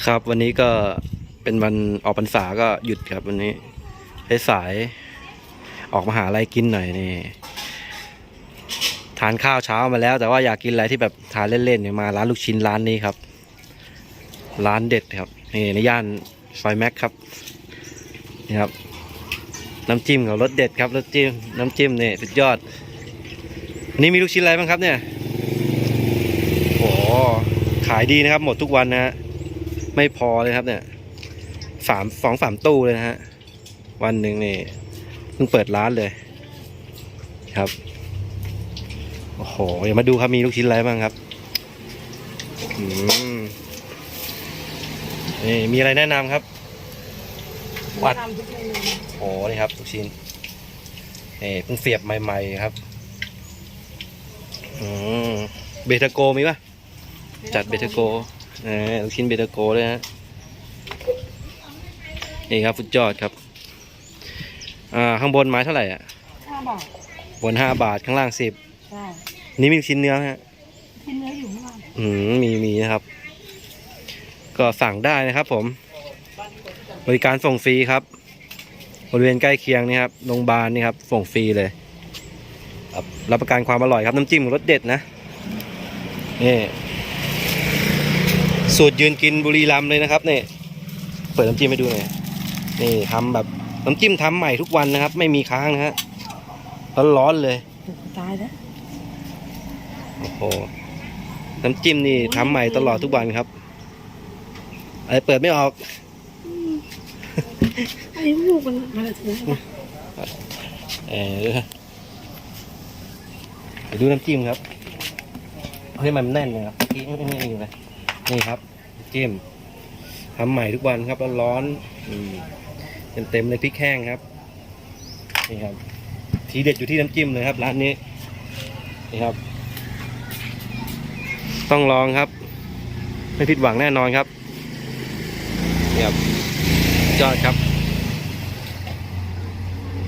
ครับวันนี้ก็เป็นวันออกพรรษาก็หยุดครับวันนี้สายออกมาหาอะไรกินหน่อยนี่ ทานข้าวเช้ามาแล้ว แต่ว่าอยากกินอะไรที่แบบทานเล่นๆเนี่ยมาร้านลูกชิ้นร้านนี้ครับ ร้านเด็ดครับนี่ในย่านซอยแม็กครับนี่ครับ น้ำจิ้มของรสเด็ดครับรสจิ้มน้ำจิ้มเนี่ยสุดยอดอันนี้มีลูกชิ้นอะไรบ้างครับเนี่ยโอ้ขายดีนะครับ หมดทุกวันนะฮะ ไม่พอเลยครับ เนี่ยสามสองสามตู้เลยนะฮะ วันหนึ่งนี่เพิ่งเปิดร้านเลย ครับ โอ้โหเดี๋ยวมาดูครับมีลูกชิ้นอะไรบ้างครับอืมนี่มีอะไรแนะนำครับวัดทำทุกเนูโอ้นี่ครับลูกชิ้นนี่เพิ่งเสียบใหม่ ๆ ครับอืมเบทาโกมีปะจัดเบทาโก ออลูกชิ้นเบทาโกเลยฮะนี่ครับฟุตยอดครับ อ่าข้างบนไม้เท่าไหร่อะห้าบาทบนห้าบาทข้างล่างสิบใช่นี่มีลูกชิ้นเนื้อไหมฮะกินเนื้ออยู่ข้างล่างอืมมีมีนะครับ ก็สั่งได้นะครับผม บริการส่งฟรีครับ บริเวณใกล้เคียงนี่ครับโรงพยาบาลนี่ครับ ส่งฟรีเลยครับรับประกันความอร่อยครับ น้ำจิ้มรสเด็ดนะนี่ สูตรยืนกินบุรีรัมย์เลยนะครับนี่เปิดน้ำจิ้มให้ดูหน่อยนี่ทำแบบน้ำจิ้มทำใหม่ทุกวันนะครับ ไม่มีค้างนะฮะร้อนๆเลยตายแล้วโอ้โหน้ำจิ้มนี่ทำใหม่ตลอดทุกวันครับอะไรเปิดไม่ออกไอ้ลูกมันมาถึงแล้วเออไปดูน้ำจิ้มครับเฮ้ยมันแน่นเลยครับนี่นี่นี่เลย นี่ครับจิ้มทำใหม่ทุกวันครับร้อนๆอืมเต็มเลยพริกแห้งครับนี่ครับ ทีเด็ดอยู่ที่น้ำจิ้มเลยครับ ร้านนี้นี่ครับ ต้องลองครับ ไม่ผิดหวังแน่นอนครับนี่ครับยอดครับ